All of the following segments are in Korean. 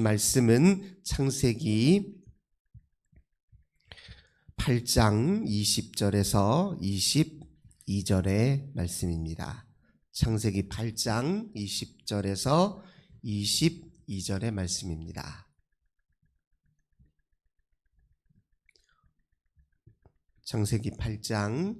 말씀은 창세기 8장 20절에서 22절의 말씀입니다. 창세기 8장 20절에서 22절의 말씀입니다. 창세기 8장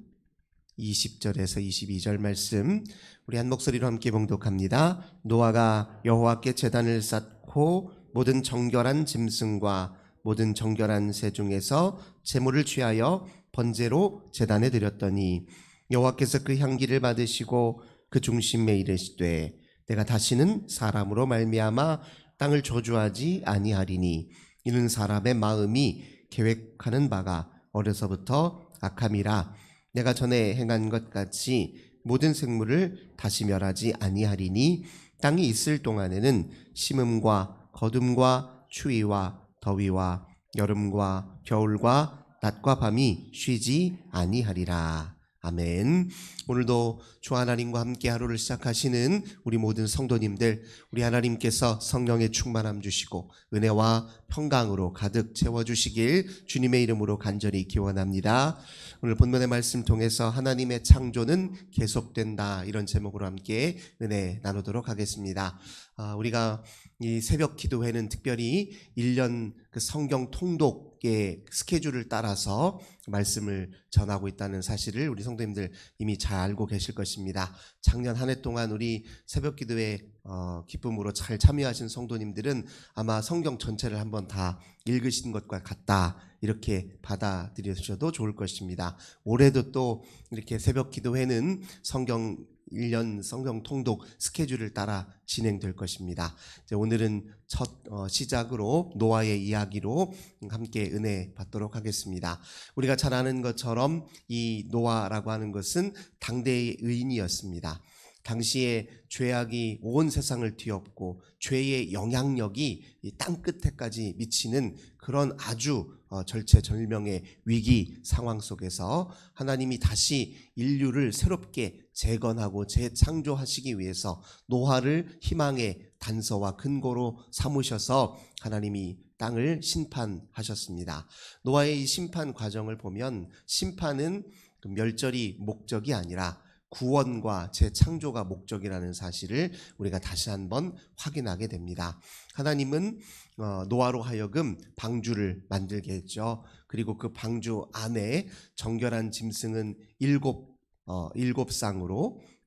20절에서 22절 말씀 우리 한 목소리로 함께 봉독합니다. 노아가 여호와께 제단을 쌓고 모든 정결한 짐승과 모든 정결한 새 중에서 제물을 취하여 번제로 제단에 드렸더니 여호와께서 그 향기를 받으시고 그 중심에 이르시되 내가 다시는 사람으로 말미암아 땅을 저주하지 아니하리니 이는 사람의 마음이 계획하는 바가 어려서부터 악함이라. 내가 전에 행한 것 같이 모든 생물을 다시 멸하지 아니하리니 땅이 있을 동안에는 심음과 거둠과 추위와 더위와 여름과 겨울과 낮과 밤이 쉬지 아니하리라. 아멘. 오늘도 주 하나님과 함께 하루를 시작하시는 우리 모든 성도님들, 우리 하나님께서 성령의 충만함 주시고 은혜와 평강으로 가득 채워주시길 주님의 이름으로 간절히 기원합니다. 오늘 본문의 말씀 통해서 하나님의 창조는 계속된다 이런 제목으로 함께 은혜 나누도록 하겠습니다. 아, 우리가 이 새벽 기도회는 특별히 1년 그 성경 통독 의 스케줄을 따라서 말씀을 전하고 있다는 사실을 우리 성도님들 이미 잘 알고 계실 것입니다. 작년 한 해 동안 우리 새벽 기도회 어, 기쁨으로 잘 참여하신 성도님들은 아마 성경 전체를 한번 다 읽으신 것과 같다. 이렇게 받아들여주셔도 좋을 것입니다. 올해도 또 이렇게 새벽 기도회는 성경 1년 성경 통독 스케줄을 따라 진행될 것입니다. 오늘은 첫 어, 시작으로 노아의 이야기로 함께 은혜 받도록 하겠습니다. 우리가 잘 아는 것처럼 이 노아라고 하는 것은 당대의 의인이었습니다. 당시에 죄악이 온 세상을 뒤엎고 죄의 영향력이 땅 끝에까지 미치는 그런 아주 어, 절체 절명의 위기 상황 속에서 하나님이 다시 인류를 새롭게 재건하고 재창조하시기 위해서 노화를 희망의 단서와 근거로 삼으셔서 하나님이 땅을 심판하셨습니다. 노아의 이 심판 과정을 보면 심판은 그 멸절이 목적이 아니라 구원과 재창조가 목적이라는 사실을 우리가 다시 한번 확인하게 됩니다. 하나님은 어, 노아로 하여금 방주를 만들게 했죠. 그리고 그 방주 안에 정결한 짐승은 일곱 어, 일곱 쌍으로 음,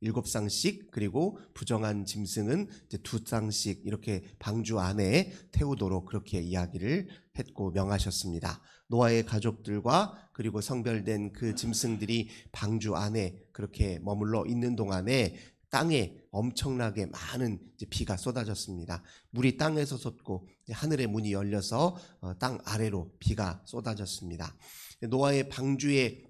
일곱 쌍씩 그리고 부정한 짐승은 이제 두 쌍씩 이렇게 방주 안에 태우도록 그렇게 이야기를 했고 명하셨습니다. 노아의 가족들과 그리고 성별된 그 짐승들이 방주 안에 그렇게 머물러 있는 동안에 땅에 엄청나게 많은 비가 쏟아졌습니다. 물이 땅에서 솟고 하늘의 문이 열려서 어, 땅 아래로 비가 쏟아졌습니다. 노아의 방주에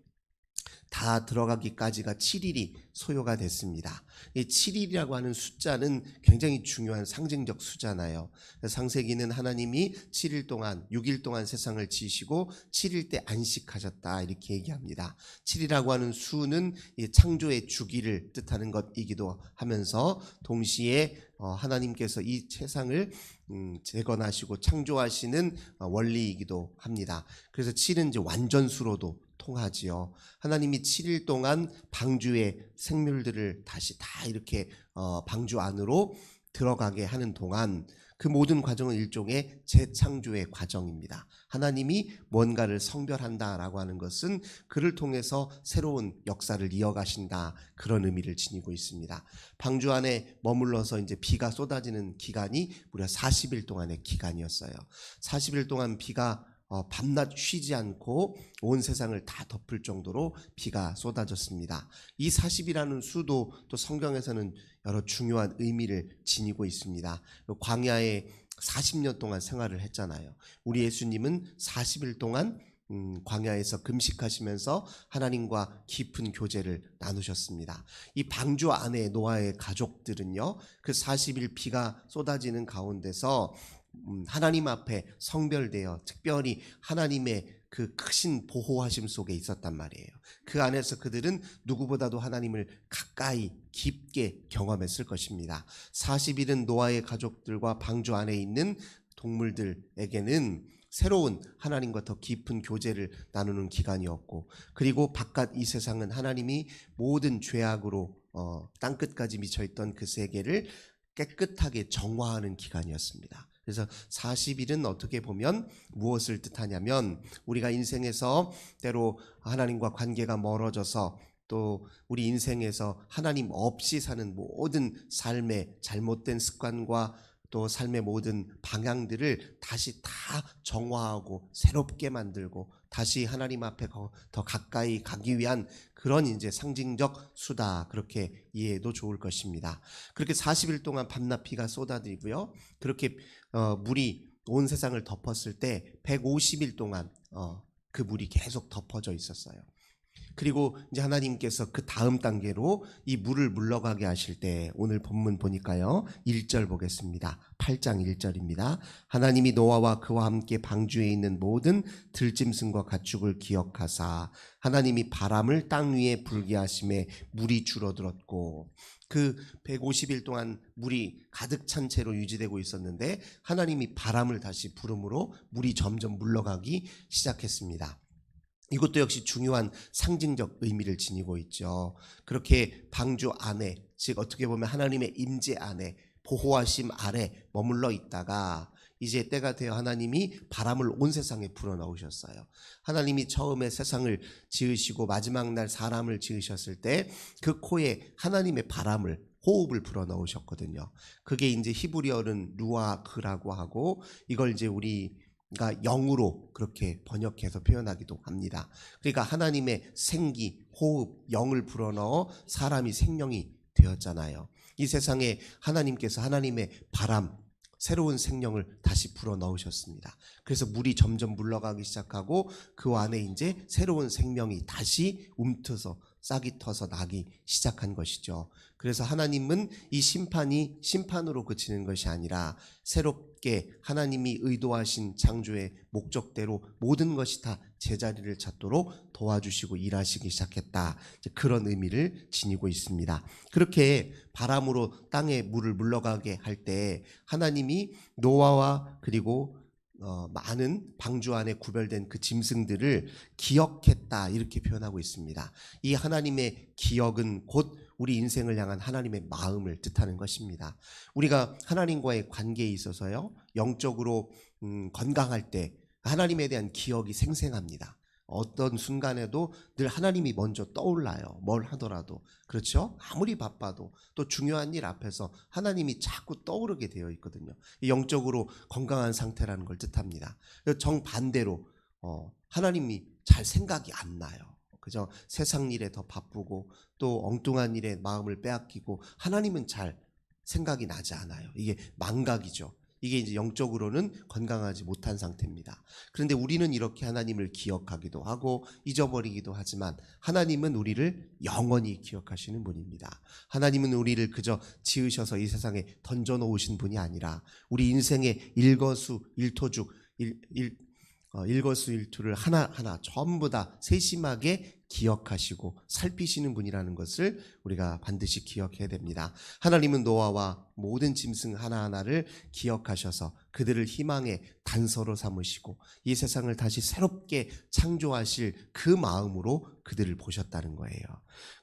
다 들어가기까지가 7일이 소요가 됐습니다. 이 7일이라고 하는 숫자는 굉장히 중요한 상징적 수잖아요. 상세기는 하나님이 7일 동안, 6일 동안 세상을 지으시고 7일 때 안식하셨다. 이렇게 얘기합니다. 7이라고 하는 수는 창조의 주기를 뜻하는 것이기도 하면서 동시에 어, 하나님께서 이 세상을 음, 재건하시고 창조하시는 어, 원리이기도 합니다. 그래서 7은 이제 완전수로도 통하지요. 하나님이 7일 동안 방주의 생물들을 다시 다 이렇게 어, 방주 안으로 들어가게 하는 동안 그 모든 과정은 일종의 재창조의 과정입니다. 하나님이 뭔가를 성별한다라고 하는 것은 그를 통해서 새로운 역사를 이어가신다 그런 의미를 지니고 있습니다. 방주 안에 머물러서 이제 비가 쏟아지는 기간이 무려 40일 동안의 기간이었어요. 40일 동안 비가 어, 밤낮 쉬지 않고 온 세상을 다 덮을 정도로 비가 쏟아졌습니다. 이 40이라는 수도 또 성경에서는 여러 중요한 의미를 지니고 있습니다. 광야에 40년 동안 생활을 했잖아요. 우리 예수님은 40일 동안 음, 광야에서 금식하시면서 하나님과 깊은 교제를 나누셨습니다. 이 방주 안에 노아의 가족들은요, 그 40일 비가 쏟아지는 가운데서 음, 하나님 앞에 성별되어 특별히 하나님의 그 크신 보호하심 속에 있었단 말이에요. 그 안에서 그들은 누구보다도 하나님을 가까이 깊게 경험했을 것입니다. 40일은 노아의 가족들과 방주 안에 있는 동물들에게는 새로운 하나님과 더 깊은 교제를 나누는 기간이었고 그리고 바깥 이 세상은 하나님이 모든 죄악으로 어, 땅끝까지 미쳐 있던 그 세계를 깨끗하게 정화하는 기간이었습니다. 그래서 40일은 어떻게 보면 무엇을 뜻하냐면 우리가 인생에서 때로 하나님과 관계가 멀어져서 또 우리 인생에서 하나님 없이 사는 모든 삶의 잘못된 습관과 또 삶의 모든 방향들을 다시 다 정화하고 새롭게 만들고 다시 하나님 앞에 거- 더 가까이 가기 위한 그런 이제 상징적 수다 그렇게 이해해도 좋을 것입니다. 그렇게 40일 동안 밤낮 비가 쏟아지고요. 그렇게 어, 물이 온 세상을 덮었을 때 150일 동안 어, 그 물이 계속 덮어져 있었어요. 그리고 이제 하나님께서 그 다음 단계로 이 물을 물러가게 하실 때 오늘 본문 보니까요. 1절 보겠습니다. 8장 1절입니다. 하나님이 노아와 그와 함께 방주에 있는 모든 들짐승과 가축을 기억하사 하나님이 바람을 땅 위에 불게 하심에 물이 줄어들었고 그 150일 동안 물이 가득 찬 채로 유지되고 있었는데 하나님이 바람을 다시 부름으로 물이 점점 물러가기 시작했습니다. 이것도 역시 중요한 상징적 의미를 지니고 있죠. 그렇게 방주 안에, 즉 어떻게 보면 하나님의 임재 안에 보호하심 아래 머물러 있다가 이제 때가 되어 하나님이 바람을 온 세상에 불어 넣으셨어요. 하나님이 처음에 세상을 지으시고 마지막 날 사람을 지으셨을 때 그 코에 하나님의 바람을 호흡을 불어 넣으셨거든요. 그게 이제 히브리어는 루아크라고 하고 이걸 이제 우리 그러니까 영으로 그렇게 번역해서 표현하기도 합니다. 그러니까 하나님의 생기, 호흡, 영을 불어넣어 사람이 생명이 되었잖아요. 이 세상에 하나님께서 하나님의 바람, 새로운 생명을 다시 불어 넣으셨습니다. 그래서 물이 점점 물러가기 시작하고 그 안에 이제 새로운 생명이 다시 움트서 싹이 터서 나기 시작한 것이죠. 그래서 하나님은 이 심판이 심판으로 그치는 것이 아니라 새롭게 하나님이 의도하신 창조의 목적대로 모든 것이 다 제자리를 찾도록 도와주시고 일하시기 시작했다. 그런 의미를 지니고 있습니다. 그렇게 바람으로 땅에 물을 물러가게 할 때 하나님이 노아와 그리고 어, 많은 방주 안에 구별된 그 짐승들을 기억했다 이렇게 표현하고 있습니다. 이 하나님의 기억은 곧 우리 인생을 향한 하나님의 마음을 뜻하는 것입니다. 우리가 하나님과의 관계에 있어서요 영적으로 음, 건강할 때 하나님에 대한 기억이 생생합니다. 어떤 순간에도 늘 하나님이 먼저 떠올라요. 뭘 하더라도. 그렇죠? 아무리 바빠도 또 중요한 일 앞에서 하나님이 자꾸 떠오르게 되어 있거든요. 이 영적으로 건강한 상태라는 걸 뜻합니다. 정반대로 어, 하나님이 잘 생각이 안 나요. 그죠? 세상 일에 더 바쁘고 또 엉뚱한 일에 마음을 빼앗기고 하나님은 잘 생각이 나지 않아요. 이게 망각이죠. 이게 이제 영적으로는 건강하지 못한 상태입니다. 그런데 우리는 이렇게 하나님을 기억하기도 하고 잊어버리기도 하지만 하나님은 우리를 영원히 기억하시는 분입니다. 하나님은 우리를 그저 지으셔서 이 세상에 던져 놓으신 분이 아니라 우리 인생의 일거수 일토죽 일, 일, 어, 일거수일투를 하나하나 전부 다 세심하게 기억하시고 살피시는 분이라는 것을 우리가 반드시 기억해야 됩니다. 하나님은 노아와 모든 짐승 하나하나를 기억하셔서 그들을 희망의 단서로 삼으시고 이 세상을 다시 새롭게 창조하실 그 마음으로 그들을 보셨다는 거예요.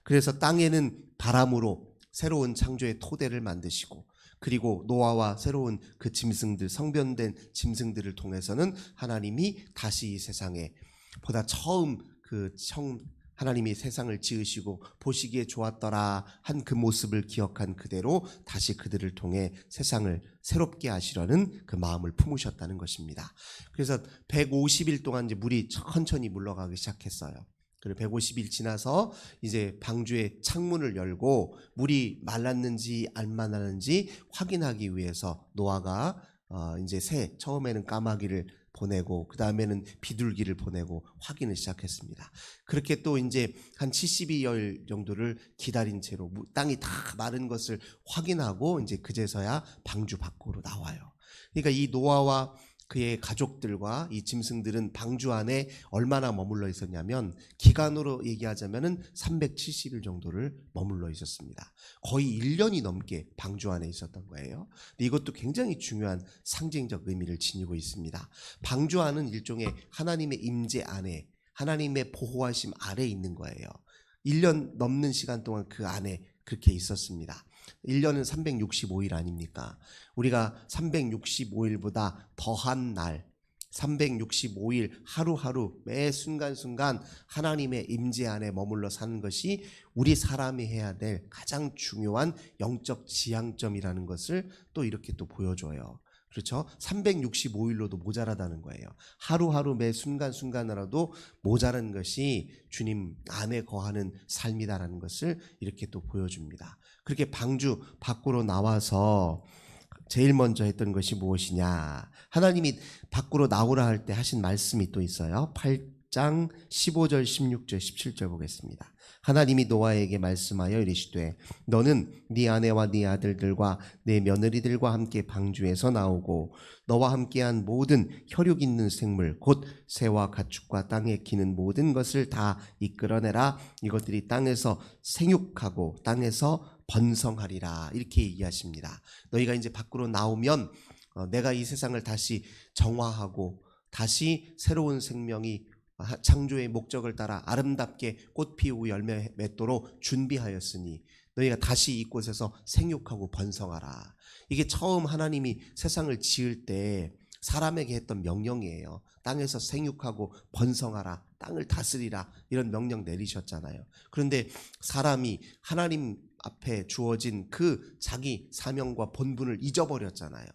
그래서 땅에는 바람으로 새로운 창조의 토대를 만드시고 그리고 노아와 새로운 그 짐승들 성변된 짐승들을 통해서는 하나님이 다시 이 세상에 보다 처음 그 청, 하나님이 세상을 지으시고 보시기에 좋았더라 한 그 모습을 기억한 그대로 다시 그들을 통해 세상을 새롭게 하시려는 그 마음을 품으셨다는 것입니다. 그래서 150일 동안 이제 물이 천천히 물러가기 시작했어요. 그리고 150일 지나서 이제 방주의 창문을 열고 물이 말랐는지 안 말랐는지 확인하기 위해서 노아가 어 이제 새 처음에는 까마귀를 보내고 그 다음에는 비둘기를 보내고 확인을 시작했습니다. 그렇게 또 이제 한 72열 정도를 기다린 채로 무- 땅이 다 마른 것을 확인하고 이제 그제서야 방주 밖으로 나와요. 그러니까 이 노아와 그의 가족들과 이 짐승들은 방주 안에 얼마나 머물러 있었냐면 기간으로 얘기하자면은 370일 정도를 머물러 있었습니다. 거의 1년이 넘게 방주 안에 있었던 거예요. 이것도 굉장히 중요한 상징적 의미를 지니고 있습니다. 방주 안은 일종의 하나님의 임재 안에 하나님의 보호하심 아래 있는 거예요. 1년 넘는 시간 동안 그 안에 그렇게 있었습니다. 1년은 365일 아닙니까? 우리가 365일보다 더한 날, 365일 하루하루 매 순간순간 하나님의 임재 안에 머물러 사는 것이 우리 사람이 해야 될 가장 중요한 영적 지향점이라는 것을 또 이렇게 또 보여줘요. 그렇죠? 365일로도 모자라다는 거예요. 하루하루 매 순간순간이라도 모자란 것이 주님 안에 거하는 삶이다라는 것을 이렇게 또 보여줍니다. 그렇게 방주 밖으로 나와서 제일 먼저 했던 것이 무엇이냐? 하나님이 밖으로 나오라 할 때 하신 말씀이 또 있어요. 8 장 15절, 16절, 17절 보겠습니다. 하나님이 노아에게 말씀하여 이르시되 너는 네 아내와 네 아들들과 네 며느리들과 함께 방주에서 나오고 너와 함께한 모든 혈육 있는 생물 곧 새와 가축과 땅에 기는 모든 것을 다 이끌어내라 이것들이 땅에서 생육하고 땅에서 번성하리라 이렇게 얘기하십니다. 너희가 이제 밖으로 나오면 어, 내가 이 세상을 다시 정화하고 다시 새로운 생명이 창조의 목적을 따라 아름답게 꽃 피우고 열매 맺도록 준비하였으니 너희가 다시 이곳에서 생육하고 번성하라. 이게 처음 하나님이 세상을 지을 때 사람에게 했던 명령이에요. 땅에서 생육하고 번성하라. 땅을 다스리라. 이런 명령 내리셨잖아요. 그런데 사람이 하나님 앞에 주어진 그 자기 사명과 본분을 잊어버렸잖아요.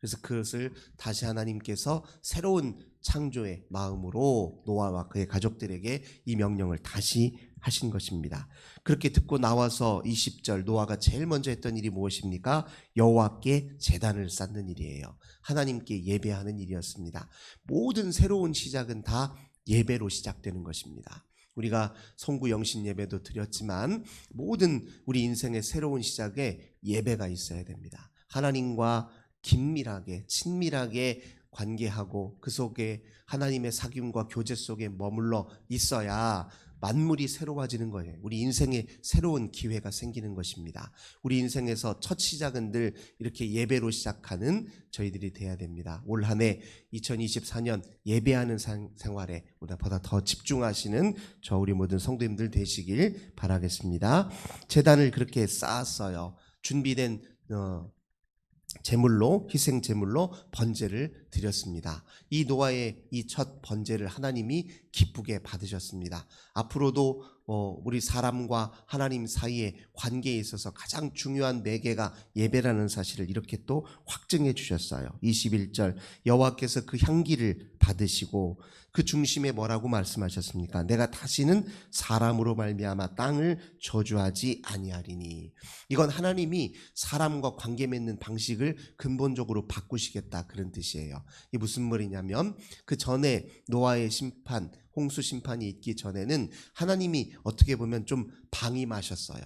그래서 그것을 다시 하나님께서 새로운 창조의 마음으로 노아와 그의 가족들에게 이 명령을 다시 하신 것입니다. 그렇게 듣고 나와서 20절 노아가 제일 먼저 했던 일이 무엇입니까? 여호와께 제단을 쌓는 일이에요. 하나님께 예배하는 일이었습니다. 모든 새로운 시작은 다 예배로 시작되는 것입니다. 우리가 송구 영신 예배도 드렸지만 모든 우리 인생의 새로운 시작에 예배가 있어야 됩니다. 하나님과 긴밀하게 친밀하게 관계하고 그 속에 하나님의 사귐과 교제 속에 머물러 있어야 만물이 새로워지는 거예요. 우리 인생에 새로운 기회가 생기는 것입니다. 우리 인생에서 첫 시작은 늘 이렇게 예배로 시작하는 저희들이 돼야 됩니다. 올 한 해 2024년 예배하는 상- 생활에 보다 더 집중하시는 저 우리 모든 성도님들 되시길 바라겠습니다. 재단을 그렇게 쌓았어요. 준비된 어, 제물로 희생 제물로 번제를 드렸습니다. 이 노아의 이 첫 번제를 하나님이 기쁘게 받으셨습니다. 앞으로도 어, 우리 사람과 하나님 사이의 관계에 있어서 가장 중요한 매개가 예배라는 사실을 이렇게 또 확증해 주셨어요. 21절 여호와께서 그 향기를 받으시고 그 중심에 뭐라고 말씀하셨습니까? 내가 다시는 사람으로 말미암아 땅을 저주하지 아니하리니. 이건 하나님이 사람과 관계 맺는 방식을 근본적으로 바꾸시겠다 그런 뜻이에요. 이 무슨 말이냐면 그 전에 노아의 심판, 홍수 심판이 있기 전에는 하나님이 어떻게 보면 좀 방임하셨어요.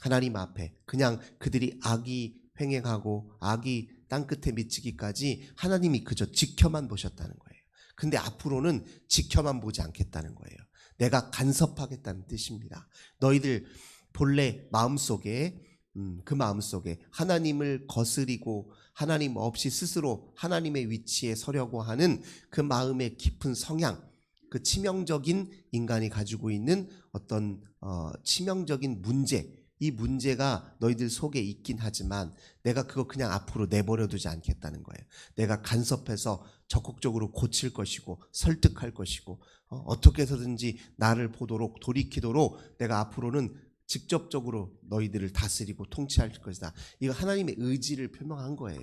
하나님 앞에 그냥 그들이 악이 횡행하고 악이 땅 끝에 미치기까지 하나님이 그저 지켜만 보셨다는 거예요. 근데 앞으로는 지켜만 보지 않겠다는 거예요. 내가 간섭하겠다는 뜻입니다. 너희들 본래 마음속에 음, 그 마음속에 하나님을 거스리고 하나님 없이 스스로 하나님의 위치에 서려고 하는 그 마음의 깊은 성향, 그 치명적인 인간이 가지고 있는 어떤 어, 치명적인 문제, 이 문제가 너희들 속에 있긴 하지만 내가 그거 그냥 앞으로 내버려 두지 않겠다는 거예요. 내가 간섭해서 적극적으로 고칠 것이고 설득할 것이고 어, 떻게 해서든지 나를 보도록 돌이키도록 내가 앞으로는 직접적으로 너희들을 다스리고 통치할 것이다. 이거 하나님의 의지를 표명한 거예요.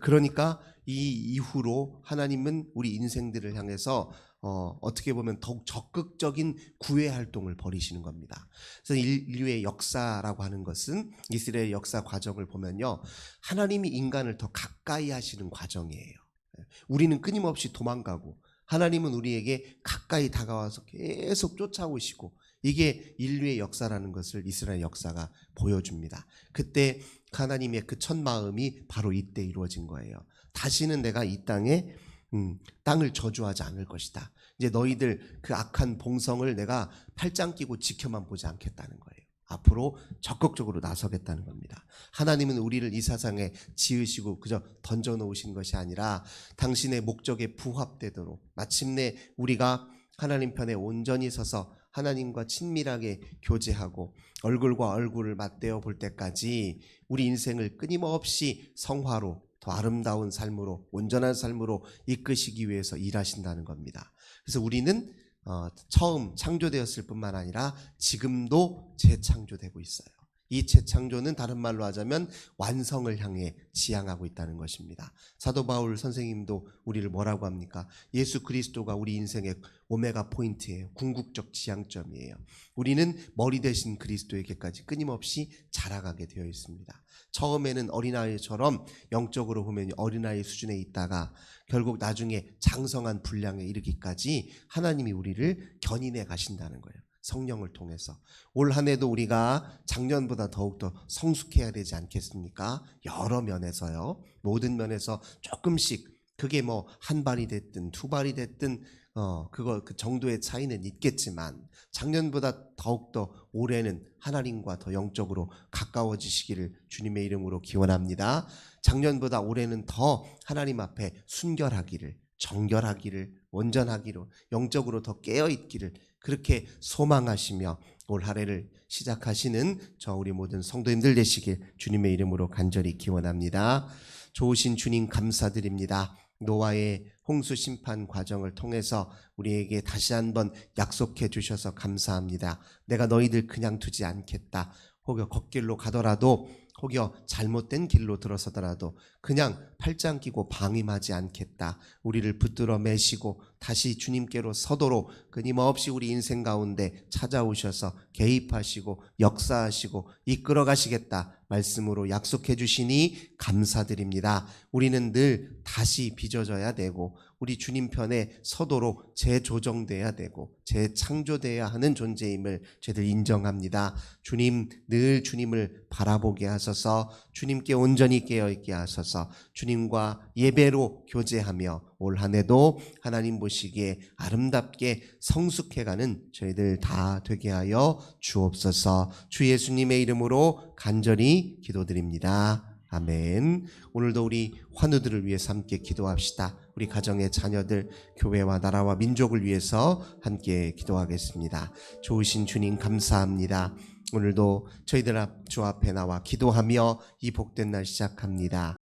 그러니까 이 이후로 하나님은 우리 인생들을 향해서 어, 어떻게 보면 더욱 적극적인 구애 활동을 벌이시는 겁니다. 그래서 인류의 역사라고 하는 것은 이스라엘 역사 과정을 보면요. 하나님이 인간을 더 가까이 하시는 과정이에요. 우리는 끊임없이 도망가고 하나님은 우리에게 가까이 다가와서 계속 쫓아오시고 이게 인류의 역사라는 것을 이스라엘 역사가 보여줍니다. 그때 하나님의 그 첫 마음이 바로 이때 이루어진 거예요. 다시는 내가 이 땅에 음, 땅을 저주하지 않을 것이다. 이제 너희들 그 악한 봉성을 내가 팔짱 끼고 지켜만 보지 않겠다는 거예요. 앞으로 적극적으로 나서겠다는 겁니다. 하나님은 우리를 이 세상에 지으시고 그저 던져 놓으신 것이 아니라 당신의 목적에 부합되도록 마침내 우리가 하나님 편에 온전히 서서 하나님과 친밀하게 교제하고 얼굴과 얼굴을 맞대어 볼 때까지 우리 인생을 끊임없이 성화로 더 아름다운 삶으로 온전한 삶으로 이끄시기 위해서 일하신다는 겁니다. 그래서 우리는 어, 처음 창조되었을 뿐만 아니라 지금도 재창조되고 있어요. 이 재창조는 다른 말로 하자면 완성을 향해 지향하고 있다는 것입니다. 사도 바울 선생님도 우리를 뭐라고 합니까? 예수 그리스도가 우리 인생의 오메가 포인트예요. 궁극적 지향점이에요. 우리는 머리 대신 그리스도에게까지 끊임없이 자라가게 되어 있습니다. 처음에는 어린아이처럼 영적으로 보면 어린아이 수준에 있다가 결국 나중에 장성한 분량에 이르기까지 하나님이 우리를 견인해 가신다는 거예요. 성령을 통해서 올 한 해도 우리가 작년보다 더욱더 성숙해야 되지 않겠습니까? 여러 면에서요. 모든 면에서 조금씩 그게 뭐 한 발이 됐든 두 발이 됐든 어 그거 그 정도의 차이는 있겠지만 작년보다 더욱더 올해는 하나님과 더 영적으로 가까워지시기를 주님의 이름으로 기원합니다. 작년보다 올해는 더 하나님 앞에 순결하기를 정결하기를 온전하기로 영적으로 더 깨어 있기를 그렇게 소망하시며 올 한해를 시작하시는 저 우리 모든 성도님들 되시길 주님의 이름으로 간절히 기원합니다. 좋으신 주님 감사드립니다. 노아의 홍수 심판 과정을 통해서 우리에게 다시 한번 약속해 주셔서 감사합니다. 내가 너희들 그냥 두지 않겠다. 혹여 걷길로 가더라도 혹여 잘못된 길로 들어서더라도 그냥 팔짱 끼고 방임하지 않겠다. 우리를 붙들어 매시고 다시 주님께로 서도록 끊임없이 우리 인생 가운데 찾아오셔서 개입하시고 역사하시고 이끌어 가시겠다. 말씀으로 약속해 주시니 감사드립니다. 우리는 늘 다시 빚어져야 되고 우리 주님 편에 서도록 재조정돼야 되고 재창조돼야 하는 존재임을 저희들 인정합니다. 주님 늘 주님을 바라보게 하소서 주님께 온전히 깨어 있게 하소서 주님과 예배로 교제하며 올 한해도 하나님 보시기에 아름답게 성숙해가는 저희들 다 되게 하여 주옵소서 주 예수님의 이름으로 간절히 기도드립니다. 아멘. 오늘도 우리 환우들을 위해서 함께 기도합시다. 우리 가정의 자녀들, 교회와 나라와 민족을 위해서 함께 기도하겠습니다. 좋으신 주님 감사합니다. 오늘도 저희들 앞 주 앞에 나와 기도하며 이 복된 날 시작합니다.